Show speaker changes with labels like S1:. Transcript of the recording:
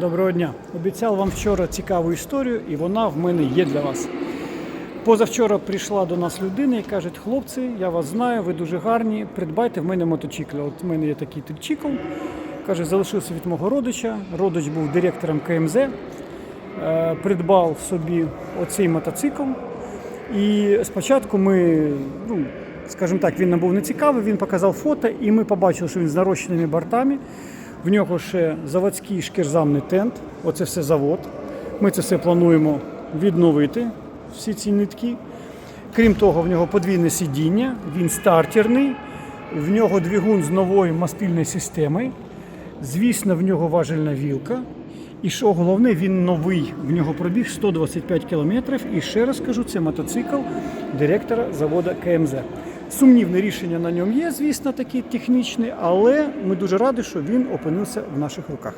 S1: Доброго дня. Обіцяв вам вчора цікаву історію, і вона в мене є для вас. Позавчора прийшла до нас людина і каже: хлопці, я вас знаю, ви дуже гарні. Придбайте в мене мотоцикл. От в мене є такий тричикл. Каже, залишився від мого родича. Родич був директором КМЗ. Е, придбав собі оцей мотоцикл. І спочатку ми, ну, скажімо так, він нам був не цікавий, він показав фото, і ми побачили, що він з нарощеними бортами. В нього ще заводський шкірзамний тент, оце все завод. Ми це все плануємо відновити, всі ці нитки. Крім того, в нього подвійне сидіння, він стартерний, в нього двигун з новою мастильною системою. Звісно, в нього важельна вілка. І що головне, він новий. В нього пробіг 125 кілометрів. І ще раз кажу, це мотоцикл директора заводу КМЗ. Сумнівне рішення на ньому є, звісно, таке технічне, але ми дуже раді, що він опинився в наших руках.